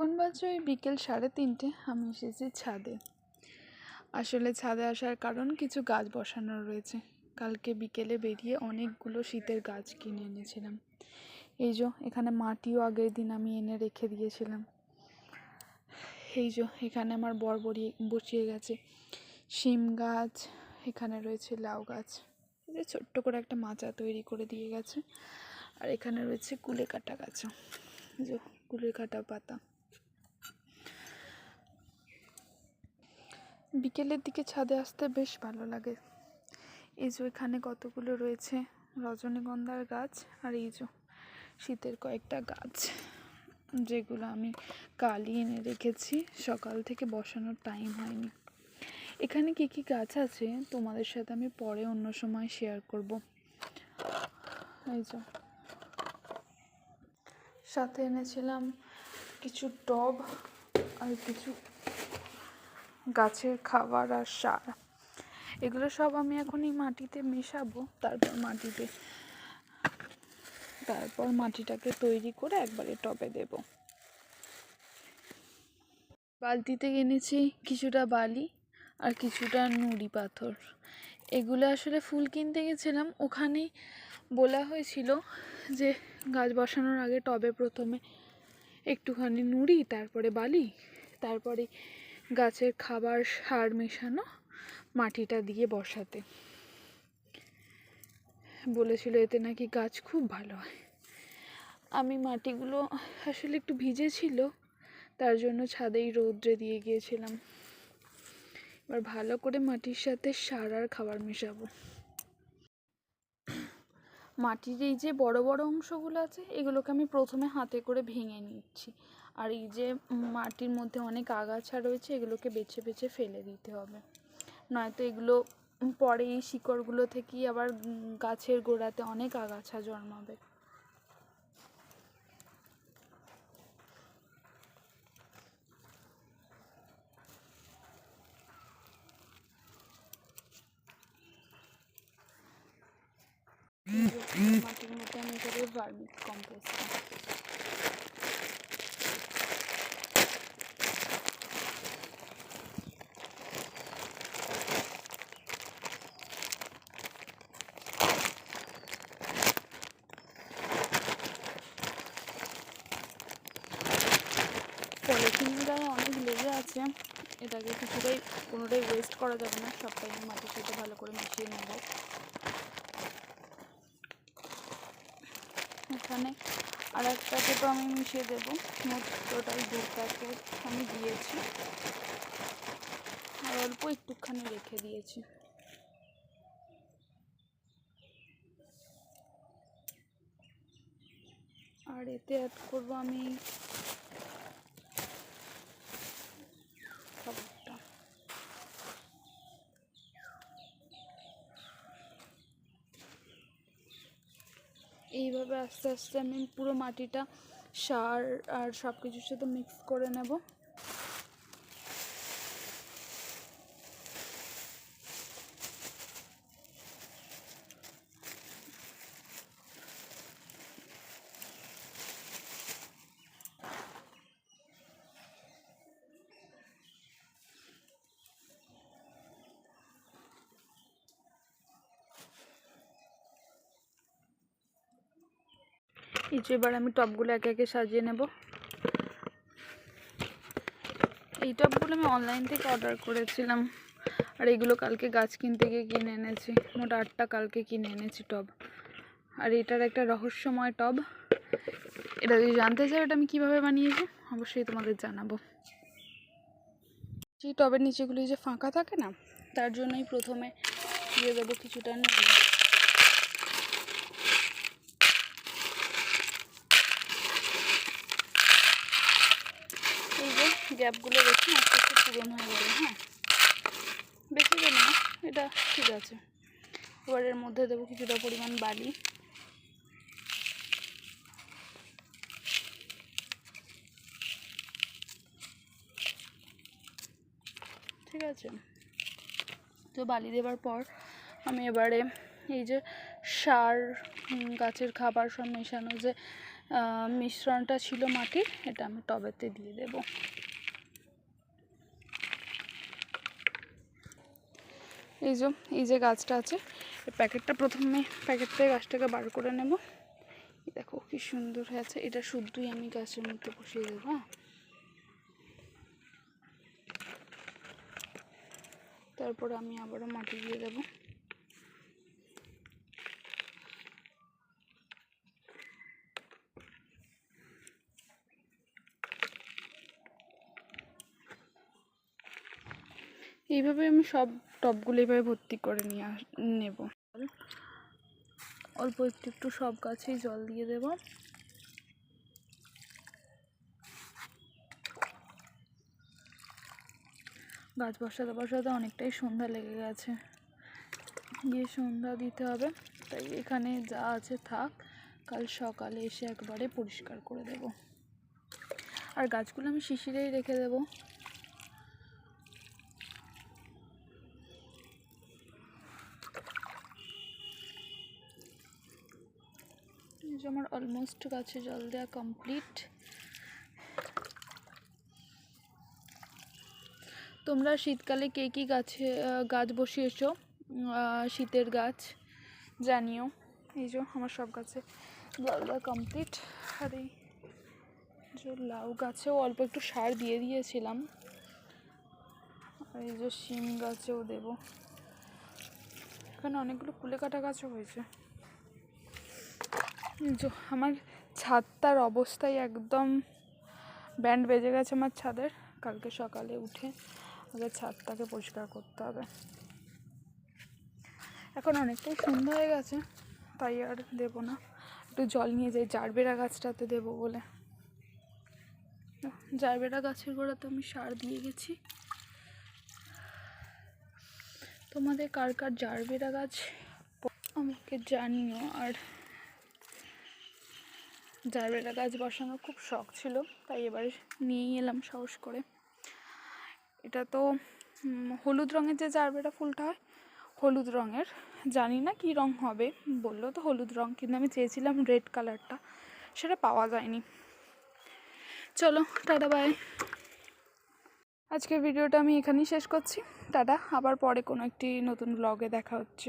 এখন বাজে ওই বিকেল সাড়ে তিনটে, আমি এসেছি ছাদে। আসলে ছাদে আসার কারণ কিছু গাছ বসানো রয়েছে। কালকে বিকেলে বেরিয়ে অনেকগুলো শীতের গাছ কিনে এনেছিলাম। এই যে, এখানে মাটিও আগের দিন আমি এনে রেখে দিয়েছিলাম। এই যে, এখানে আমার বরবরি বসিয়ে গেছে। শিম গাছ, এখানে রয়েছে লাউ গাছ। এই যে, ছোট্ট করে একটা মাচা তৈরি করে দিয়ে গেছে। আর এখানে রয়েছে কুলে কাটা গাছও যে কুলে কাটা পাতা। বিকেলের দিকে ছাদে আসতে বেশ ভালো লাগে। এই যে এখানে কতগুলো রয়েছে? রজনীগন্ধার গাছ আর এই যে শীতের কয়েকটা গাছ, যেগুলো আমি কালি এনে রেখেছি। সকাল থেকে বসানোর টাইম হয়নি। এখানে কি কি গাছ আছে? তোমাদের সাথে আমি পরে অন্য সময় শেয়ার করব। এই যে সাথে এনেছিলাম কিছু টব আর কিছু গাছের খাবার আর সার। এগুলো সব আমি এখন এই মাটিতে মেশাবো, তারপর মাটিতে, তারপর মাটিটাকে তৈরি করে একবারে টবে দেব। বালতিতে এনেছি কিছুটা বালি আর কিছুটা নুড়ি পাথর। এগুলো আসলে ফুল কিনতে গেছিলাম ওখানেই বলা হয়েছিল যে গাছ বসানোর আগে টবে প্রথমে একটুখানি নুড়ি, তারপরে বালি, তারপরে গাছের খাবার সার মেশানো, মাটিটা দিয়ে বসাতে। বলেছিল এতে নাকি গাছ খুব ভালো হয়। আমি মাটিগুলো আসলে একটু ভিজে ছিল তার জন্য ছাদেই রৌদ্রে দিয়ে গিয়েছিলাম। এবার ভালো করে মাটির সাথে সার আর খাবার মেশাবো। মাটির এই যে বড় বড় অংশগুলো আছে, এগুলোকে আমি প্রথমে হাতে করে ভেঙে নিচ্ছি। আর এই যে মাটির মধ্যে অনেক আগাছা রয়েছে, এগুলোকে বেছে বেছে ফেলে দিতে হবে। নয়তো এগুলো পরে এই শিকড়গুলো থেকেই আবার গাছের গোড়াতে অনেক আগাছা জন্মাবে। মাটির মধ্যে আমি এটাকে কম্পোস্ট পলিথিনের গায়ে অনেক লেগে আছে এটাকে কিছুটাই, কোনোটাই ওয়েস্ট করা যাবে না সবটাই মাটির সাথে ভালো করে মিশিয়ে নেব এখানে আর একটাকে তো আমি মিশিয়ে দেবো। টোটাল দু প্যাকেট আমি দিয়েছি। আর অল্প একটুখানি রেখে দিয়েছি। আর এতে অ্যাড করব আমি এইভাবে আস্তে আস্তে আমি পুরো মাটিটা সার আর সব কিছুর সাথে মিক্স করে নেব। এই যে এবার আমি টপগুলো একে একে সাজিয়ে নেব। এই টপগুলো আমি অনলাইন থেকে অর্ডার করেছিলাম। আর এগুলো কালকে গাছ কিনতে গিয়ে কিনে এনেছি। মোট আটটা কালকে কিনে এনেছি টব আর এটার একটা রহস্যময় টব। এটা যদি জানতে চাও, এটা আমি কীভাবে বানিয়েছি, অবশ্যই তোমাদের জানাব। যে টবের নিচেগুলি যে ফাঁকা থাকে না, তার জন্যই প্রথমে দিয়ে দেবো কিছুটা নুন এই যে গ্যাপগুলো রেখে আস্তে আস্তে পূরণ হয়ে যাবে হ্যাঁ? বেশি না, এটা ঠিক আছে। এবার এর মধ্যে দেবো কিছুটা পরিমাণ বালি। ঠিক আছে? তো বালি দেওয়ার পর আমি এবারে এই যে সার গাছের খাবার সব মেশানো যে মিশ্রণটা ছিল মাটির, এটা আমি টবেতে দিয়ে দেব। এই যে এই যে গাছটা আছে এই প্যাকেটটা প্রথমে, প্যাকেট থেকে গাছটাকে বার করে নেব। দেখো কি সুন্দর হয়েছে এটা শুদ্ধই আমি গাছের মধ্যে বসিয়ে দেবো হ্যাঁ। তারপর আমি আবারও মাটি দিয়ে দেবো। এইভাবে আমি সব টবগুলো এইভাবে ভর্তি করে নিয়ে আস, নেব। অল্প একটু একটু সব গাছেই জল দিয়ে দেব। গাছ বসাতে বসাতে অনেকটাই সন্ধ্যা লেগে গেছে। গিয়ে সন্ধ্যা দিতে হবে। তাই এখানে যা আছে থাক, কাল সকালে এসে একবারে পরিষ্কার করে দেব। আর গাছগুলো আমি শিশিরেই রেখে দেবো। যে আমার অলমোস্ট গাছে জল দেওয়া কমপ্লিট তোমরা শীতকালে কে কী গাছে গাছ বসিয়েছো? শীতের গাছ, জানিও। এই যে আমার সব গাছে জল দেওয়া কমপ্লিট আর এই যে লাউ গাছেও অল্প একটু সার দিয়ে দিয়েছিলাম। আর এই যে শিম গাছেও দেবো। এখানে অনেকগুলো কুলে কাটা গাছও হয়েছে। আমার ছাদটার অবস্থাই একদম ব্যান্ড বেজে গেছে আমার ছাদের। কালকে সকালে উঠে আগে ছাদটাকে পরিষ্কার করতে হবে। এখন অনেকটাই সন্ধ্যা হয়ে গেছে, তাই আর দেবো না। একটু জল নিয়ে যাই, জারবেরা গাছটাতে দেবো বলে। জারবেরা গাছের গোড়াতে আমি সার দিয়ে গেছি। তোমাদের কার কার জারবেরা গাছ আমাকে জানিও আর জারবেরা গাছ বসানোর খুব শখ ছিল, তাই এবারে নিয়েই এলাম সাহস করে। এটা তো হলুদ রঙের যে জারবেরা ফুলটা হয়, হলুদ রঙের, জানি না কী রঙ হবে, বলল তো হলুদ রঙ কিন্তু আমি চেয়েছিলাম রেড কালারটা, সেটা পাওয়া যায়নি। চলো, টাটা, বাই। আজকের ভিডিওটা আমি এখানেই শেষ করছি, টাটা, আবার পরে কোনো একটি নতুন ব্লগে দেখা হচ্ছে।